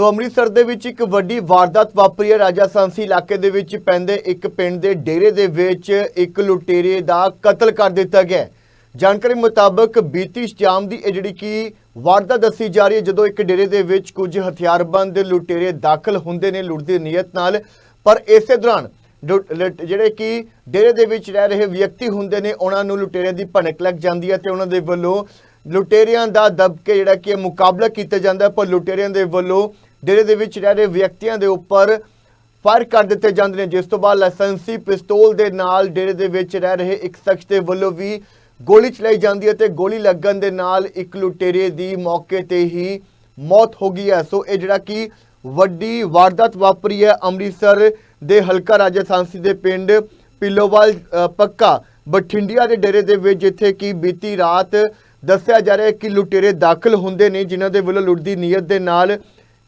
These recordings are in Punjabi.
ਸੋ ਅੰਮ੍ਰਿਤਸਰ ਦੇ ਵਿੱਚ ਇੱਕ ਵੱਡੀ ਵਾਰਦਾਤ ਵਾਪਰੀ ਹੈ। ਰਾਜਾ ਸਾਂਸੀ ਇਲਾਕੇ ਦੇ ਵਿੱਚ ਪੈਂਦੇ ਇੱਕ ਪਿੰਡ ਦੇ ਡੇਰੇ ਦੇ ਵਿੱਚ ਇੱਕ ਲੁਟੇਰੇ ਦਾ ਕਤਲ ਕਰ ਦਿੱਤਾ ਗਿਆ ਜਾਣਕਾਰੀ ਮੁਤਾਬਕ ਬੀਤੀ ਸ਼ਾਮ ਦੀ ਇਹ ਜਿਹੜੀ ਕਿ ਵਾਰਦਾਤ ਦੱਸੀ ਜਾ ਰਹੀ ਹੈ, ਜਦੋਂ ਇੱਕ ਡੇਰੇ ਦੇ ਵਿੱਚ ਕੁਝ ਹਥਿਆਰਬੰਦ ਲੁਟੇਰੇ ਦਾਖਲ ਹੁੰਦੇ ਨੇ ਲੁੱਟ ਦੀ ਨੀਅਤ ਨਾਲ, ਪਰ ਇਸੇ ਦੌਰਾਨ ਲੁ- ਲੁਟ- ਜਿਹੜੇ ਕਿ ਡੇਰੇ ਦੇ ਵਿੱਚ ਰਹਿ ਰਹੇ ਵਿਅਕਤੀ ਹੁੰਦੇ ਨੇ, ਉਹਨਾਂ ਨੂੰ ਲੁਟੇਰਿਆਂ ਦੀ ਭਣਕ ਲੱਗ ਜਾਂਦੀ ਹੈ ਤੇ ਉਹਨਾਂ ਦੇ ਵੱਲੋਂ ਲੁਟੇਰਿਆਂ ਦਾ ਦਬ ਕੇ ਜਿਹੜਾ ਕਿ ਮੁਕਾਬਲਾ ਕੀਤਾ ਜਾਂਦਾ ਪਰ ਲੁਟੇਰਿਆਂ ਦੇ ਵੱਲੋਂ ਡੇਰੇ ਦੇ ਵਿੱਚ ਰਹਿ ਰਹੇ ਵਿਅਕਤੀਆਂ ਦੇ ਉੱਪਰ ਫਾਇਰ ਕਰ ਦਿੱਤੇ ਜਾਂਦੇ ਨੇ। ਜਿਸ ਤੋਂ ਬਾਅਦ ਲਾਇਸੈਂਸੀ ਪਿਸਤੌਲ ਦੇ ਨਾਲ ਡੇਰੇ ਦੇ ਵਿੱਚ ਰਹਿ ਰਹੇ ਇੱਕ ਸ਼ਖਸ ਦੇ ਵੱਲੋਂ ਵੀ ਗੋਲੀ ਚਲਾਈ ਜਾਂਦੀ ਹੈ ਤੇ ਗੋਲੀ ਲੱਗਣ ਦੇ ਨਾਲ ਇੱਕ ਲੁਟੇਰੇ ਦੀ ਮੌਕੇ ਤੇ ਹੀ ਮੌਤ ਹੋ ਗਈ ਹੈ। ਸੋ ਇਹ ਜਿਹੜਾ ਕਿ ਵੱਡੀ ਵਾਰਦਾਤ ਵਾਪਰੀ ਹੈ ਅੰਮ੍ਰਿਤਸਰ ਦੇ ਹਲਕਾ ਰਾਜਾ ਸਾਂਸੀ ਦੇ ਪਿੰਡ ਪਿੱਲੋਵਾਲ ਪੱਕਾ, ਬਠਿੰਡਿਆ ਦੇ ਡੇਰੇ ਦੇ ਵਿੱਚ, ਜਿੱਥੇ ਕਿ ਬੀਤੀ ਰਾਤ ਦੱਸਿਆ ਜਾ ਰਿਹਾ ਹੈ ਕਿ ਲੁਟੇਰੇ ਦਾਖਲ ਹੁੰਦੇ ਨੇ, ਜਿਨ੍ਹਾਂ ਦੇ ਵੱਲੋਂ ਲੁੱਟ ਦੀ ਨੀਅਤ ਦੇ ਨਾਲ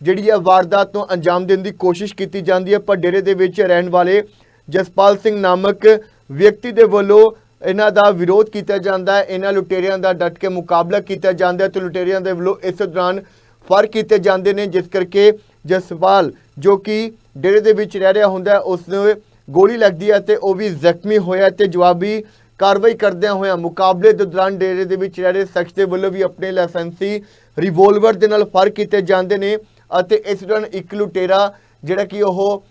ਜਿਹੜੀ ਹੈ ਵਾਰਦਾਤ ਨੂੰ ਅੰਜਾਮ ਦੇਣ ਦੀ ਕੋਸ਼ਿਸ਼ ਕੀਤੀ ਜਾਂਦੀ ਹੈ, ਪਰ ਡੇਰੇ ਦੇ ਵਿੱਚ ਰਹਿਣ ਵਾਲੇ ਜਸਪਾਲ ਸਿੰਘ ਨਾਮਕ ਵਿਅਕਤੀ ਦੇ ਵੱਲੋਂ ਇਹਨਾਂ ਦਾ ਵਿਰੋਧ ਕੀਤਾ ਜਾਂਦਾ ਹੈ। ਇਹਨਾਂ ਲੁਟੇਰਿਆਂ ਦਾ ਡਟ ਕੇ ਮੁਕਾਬਲਾ ਕੀਤਾ ਜਾਂਦਾ ਹੈ ਤੇ ਲੁਟੇਰਿਆਂ ਦੇ ਵੱਲੋਂ ਇਸ ਦੌਰਾਨ ਫਰ ਕੀਤੇ ਜਾਂਦੇ ਨੇ, ਜਿਸ ਕਰਕੇ ਜਸਪਾਲ ਜੋ ਕਿ ਡੇਰੇ ਦੇ ਵਿੱਚ ਰਹਿ ਰਿਹਾ ਹੁੰਦਾ ਉਸ ਨੂੰ ਗੋਲੀ ਲੱਗਦੀ ਹੈ ਤੇ ਉਹ ਵੀ ਜ਼ਖਮੀ ਹੋਇਆ ਤੇ ਜਵਾਬੀ ਕਾਰਵਾਈ ਕਰਦਿਆਂ ਹੋਇਆਂ ਮੁਕਾਬਲੇ ਦੇ ਦੌਰਾਨ ਡੇਰੇ ਦੇ ਵਿੱਚ ਰਹਿ ਰਹੇ ਸ਼ਖਸ ਦੇ ਵੱਲੋਂ ਵੀ ਆਪਣੇ ਲਾਇਸੈਂਸੀ ਰਿਵੋਲਵਰ ਦੇ ਨਾਲ ਫਰ ਕੀਤੇ ਜਾਂਦੇ ਨੇ। ਅਤੇ ਇਸ ਦੌਰਾਨ ਇੱਕ ਲੁਟੇਰਾ ਜਿਹੜਾ ਕਿ ਉਹ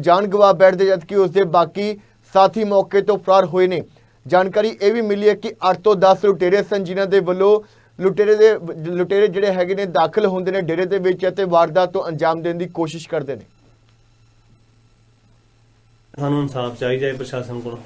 ਜਾਨ ਗਵਾ ਬੈਠਦੇ ਜਦ ਕਿ ਉਸਦੇ ਬਾਕੀ ਸਾਥੀ ਮੌਕੇ ਤੋਂ ਫਰਾਰ ਹੋਏ ਨੇ। ਜਾਣਕਾਰੀ ਇਹ ਵੀ ਮਿਲੀ ਹੈ ਕਿ 8 ਤੋਂ 10 ਲੁਟੇਰੇ ਸਨ ਜਿਨ੍ਹਾਂ ਦੇ ਵੱਲੋਂ ਲੁਟੇਰੇ ਦੇ, ਲੁਟੇਰੇ ਜਿਹੜੇ ਹੈਗੇ ਨੇ ਦਾਖਲ ਹੁੰਦੇ ਨੇ ਡੇਰੇ ਦੇ ਵਿੱਚ ਅਤੇ ਵਾਰਦਾਤ ਤੋਂ ਅੰਜਾਮ ਦੇਣ ਦੀ ਕੋਸ਼ਿਸ਼ ਕਰਦੇ ਨੇ। ਸਾਨੂੰ ਇਨਸਾਫ ਚਾਹੀਦਾ ਹੈ ਪ੍ਰਸ਼ਾਸਨ ਕੋਲੋਂ।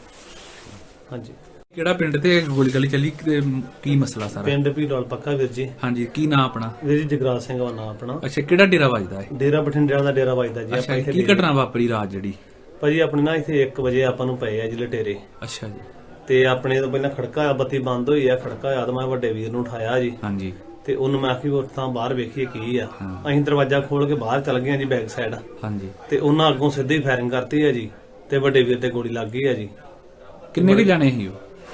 ਹਾਂਜੀ। ਕਿਹੜਾ ਪਿੰਡ ਤੇ ਗੋਲੀ ਗਲੀ ਚੱਲੀ? ਤੇ ਕੀ ਮਸਲਾ ਸਾਰਾ? ਪਿੰਡ ਭੀੜੋਲ ਪੱਕਾ ਵੀਰ ਜੀ। ਹਾਂਜੀ ਕੀ ਨਾਂ ਆਪਣਾ? ਵੀਰ ਜੀ ਜਗਰਾਜ ਸਿੰਘ ਦਾ ਨਾਮ ਆਪਣਾ। ਅੱਛਾ ਕਿਹੜਾ ਡੇਰਾ ਵੱਜਦਾ ਹੈ ਡੇਰਾ ਬਠਿੰਡਿਆਂ ਦਾ ਡੇਰਾ ਵੱਜਦਾ ਜੀ ਅੱਛਾ ਆਪਾਂ ਇੱਥੇ ਕੀ ਘਟਨਾ ਵਾਪਰੀ ਰਾਤ ਜਿਹੜੀ? ਭਾਜੀ ਆਪਣੇ ਨਾ ਇੱਥੇ 1 ਵਜੇ ਆਪਾਂ ਨੂੰ ਪਏ ਆ ਜੀ ਲਟੇਰੇ। ਅੱਛਾ ਜੀ। ਤੇ ਆਪਣੇ ਤੋਂ ਪਹਿਲਾਂ ਖੜਕਾ ਹੋਇਆ ਬੱਤੀ ਬੰਦ ਹੋਈ ਆ ਖੜਕਾ ਹੋਇਆ ਤਾਂ ਮੈਂ ਵੱਡੇ ਵੀਰ ਨੂੰ ਉਠਾਇਆ ਜੀ। ਹਾਂਜੀ। ਤੇ ਉਹਨੂੰ ਮੈਂ ਆਖੀ ਉੱਥਾਂ ਬਾਹਰ ਵੇਖੀਏ ਕੀ ਆ। ਅਸੀਂ ਦਰਵਾਜ਼ਾ ਖੋਲ ਕੇ ਬਾਹਰ ਚੱਲ ਗਏ ਆ ਜੀ ਬੈਕ ਸਾਈਡ। ਹਾਂਜੀ। ਤੇ ਉਹਨਾਂ ਅੱਗੋਂ ਸਿੱਧੀ ਫਾਇਰਿੰਗ ਕਰਤੀ ਆ ਜੀ ਤੇ ਵੱਡੇ ਵੀਰ ਤੇ ਗੋਲੀ ਲੱਗ ਗਈ ਆ ਜੀ। ਕਿੰਨੇ ਵੀ ਜਾਣੇ ਸੀ ਉਹ?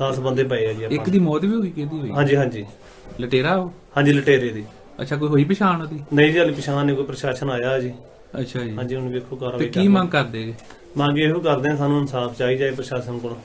10 ਬੰਦੇ ਪਏ ਆ ਜੀ ਇੱਕ ਆਪਾਂ ਦੀ ਮੌਤ ਵੀ ਹੋਈ ਕਿਹਦੀ ਹੋਈ? ਹਾਂਜੀ ਹਾਂਜੀ। ਲਟੇਰਾ ਉਹ? ਹਾਂਜੀ ਲਟੇਰੇ ਦੀ। ਅੱਛਾ ਕੋਈ ਹੋਈ ਪਛਾਣ ਉਹਦੀ? ਨਹੀਂ ਜੀ ਹਾਲੀ ਪਛਾਣ ਨਹੀਂ ਕੋਈ ਪ੍ਰਸ਼ਾਸਨ ਆਇਆ ਜੀ। ਅੱਛਾ ਜੀ। ਹਾਂਜੀ ਹੁਣ ਵੇਖੋ ਤੇ ਕਾਰਵਾਈ ਕੀ। ਮੰਗ ਕਰਦੇ ਜੀ? ਮੰਗ ਇਹੋ ਕਰਦੇ ਆ ਸਾਨੂੰ ਇਨਸਾਫ ਚਾਹੀਦਾ ਹੈ ਪ੍ਰਸ਼ਾਸਨ ਕੋਲੋਂ।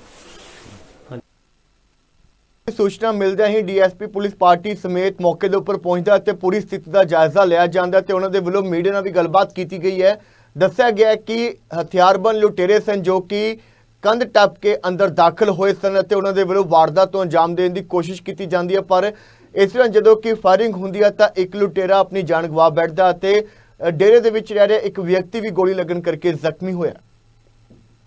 ਸੂਚਨਾ ਮਿਲਦਿਆਂ ਹੀ ਡੀਐਸਪੀ ਪੁਲਿਸ ਪਾਰਟੀ ਸਮੇਤ ਮੌਕੇ ਦੇ ਉੱਪਰ ਪਹੁੰਚਦਾ ਤੇ ਪੂਰੀ ਸਥਿਤੀ ਦਾ ਜਾਇਜ਼ਾ ਲਿਆ ਜਾਂਦਾ ਤੇ ਉਹਨਾਂ ਦੇ ਵੱਲੋਂ ਮੀਡੀਆ ਨਾਲ ਵੀ ਗੱਲਬਾਤ ਕੀਤੀ ਗਈ ਹੈ। ਦੱਸਿਆ ਗਿਆ ਹੈ ਕਿ ਹਥਿਆਰਬੰਦ ਲੁਟੇਰੇ ਸਨ ਜੋ ਕਿ ਕੰਧ ਟੱਪ ਕੇ ਅੰਦਰ ਦਾਖਲ ਹੋਏ ਸਨ ਅਤੇ ਉਹਨਾਂ ਦੇ ਵੱਲੋਂ ਵਾਰਦਾਤ ਤੋਂ ਅੰਜਾਮ ਦੇਣ ਦੀ ਕੋਸ਼ਿਸ਼ ਕੀਤੀ ਜਾਂਦੀ ਹੈ। ਪਰ ਇਸ ਤਰ੍ਹਾਂ ਜਦੋਂ ਕਿ ਫਾਇਰਿੰਗ ਹੁੰਦੀ ਹੈ ਤਾਂ ਇੱਕ ਲੁਟੇਰਾ ਆਪਣੀ ਜਾਨ ਗਵਾ ਬੈਠਦਾ ਅਤੇ ਡੇਰੇ ਦੇ ਵਿੱਚ ਰਹਿ ਰਿਹਾ ਇੱਕ ਵਿਅਕਤੀ ਵੀ ਗੋਲੀ ਲੱਗਣ ਕਰਕੇ ਜ਼ਖਮੀ ਹੋਇਆ।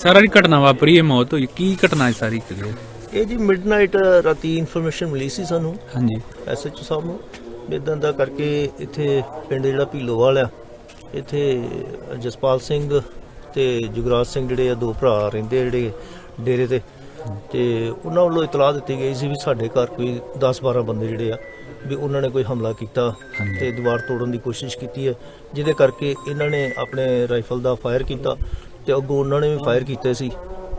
ਸਾਰਾ ਦੀ ਘਟਨਾ ਵਾਪਰੀ ਇਹ ਮੌਤ ਹੋਈ। ਕੀ ਘਟਨਾ ਹੈ ਸਾਰੀ ਕਲੀਅਰ ਇਹ ਜੀ ਮਿਡਨਾਈਟ ਰਾਤੀ ਇਨਫੋਰਮੇਸ਼ਨ ਮਿਲੀ ਸੀ ਸਾਨੂੰ। ਹਾਂਜੀ। ਐਸਐਚਓ ਸਾਹਿਬ ਨੂੰ। ਇਦਾਂ ਦਾ ਕਰਕੇ ਇੱਥੇ ਪਿੰਡ ਜਿਹੜਾ ਭੀਲੋਵਾਲ ਆ ਇੱਥੇ ਜਸਪਾਲ ਸਿੰਘ ਤੇ ਜੁਗਰਾਜ ਸਿੰਘ ਜਿਹੜੇ ਆ ਦੋ ਭਰਾ ਰਹਿੰਦੇ ਆ ਜਿਹੜੇ ਡੇਰੇ ਤੇ। ਤੇ ਉਹਨਾਂ ਵੱਲੋਂ ਇਤਲਾਹ ਦਿੱਤੀ ਗਈ ਸੀ ਵੀ ਸਾਡੇ ਘਰ ਕੋਈ 10-12 ਬੰਦੇ ਜਿਹੜੇ ਆ ਵੀ ਉਹਨਾਂ ਨੇ ਕੋਈ ਹਮਲਾ ਕੀਤਾ। ਤੇ ਦੀਵਾਰ ਤੋੜਨ ਦੀ ਕੋਸ਼ਿਸ਼ ਕੀਤੀ ਹੈ ਜਿਹਦੇ ਕਰਕੇ ਇਹਨਾਂ ਨੇ ਆਪਣੇ ਰਾਈਫਲ ਦਾ ਫਾਇਰ ਕੀਤਾ ਤੇ ਅੱਗੋਂ ਉਹਨਾਂ ਨੇ ਵੀ ਫਾਇਰ ਕੀਤੇ ਸੀ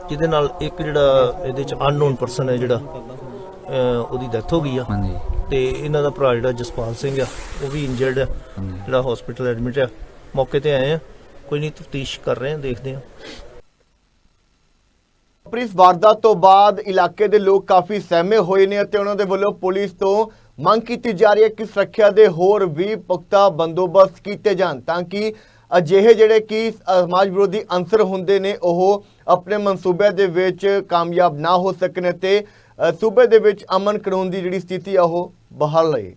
ਜਿਹਦੇ ਨਾਲ ਇੱਕ ਜਿਹੜਾ ਇਹਦੇ ਚ ਅਨਨੋਨ ਪਰਸਨ ਹੈ ਜਿਹੜਾ ਉਹਦੀ ਡੈਥ ਹੋ ਗਈ ਆ। ਹਾਂਜੀ। ਤੇ ਇਹਨਾਂ ਦਾ ਭਰਾ ਜਿਹੜਾ ਜਸਪਾਲ ਸਿੰਘ ਆ ਉਹ ਵੀ ਇੰਜਰਡ ਆ ਜਿਹੜਾ ਹਸਪੀਟਲ ਐਡਮਿਟ ਆ ਮੌਕੇ ਤੇ ਆਏ ਆ। ਕੋਈ ਨਹੀਂ ਤਫਤੀਸ਼ ਕਰ ਰਹੇ ਆ ਦੇਖਦੇ ਆ ਪਰ ਵਾਰਦਾਤ ਤੋਂ ਬਾਅਦ ਇਲਾਕੇ ਦੇ ਲੋਕ ਕਾਫੀ ਸਹਿਮੇ ਹੋਏ ਨੇ ਅਤੇ ਉਹਨਾਂ ਦੇ ਵੱਲੋਂ ਪੁਲਿਸ ਤੋਂ ਮੰਗ ਕੀਤੀ ਜਾ ਰਹੀ ਹੈ ਕਿ ਸੁਰੱਖਿਆ ਦੇ ਹੋਰ ਵੀ ਪੁਖਤਾ ਬੰਦੋਬਸਤ ਕੀਤੇ ਜਾਣ ਤਾਂ ਕਿ ਅਜਿਹੇ ਜਿਹੜੇ ਕਿ ਸਮਾਜ ਵਿਰੋਧੀ ਅੰਸਰ ਹੁੰਦੇ ਨੇ, ਉਹ ਆਪਣੇ ਮਨਸੂਬੇ ਦੇ ਵਿੱਚ ਕਾਮਯਾਬ ਨਾ ਹੋ ਸਕਣ ਤੇ ਸੂਬੇ ਦੇ ਵਿੱਚ ਅਮਨ ਕਾਨੂੰਨ ਦੀ ਜਿਹੜੀ ਸਥਿਤੀ ਆ, ਉਹ ਬਹਾਲ ਰਹੇ।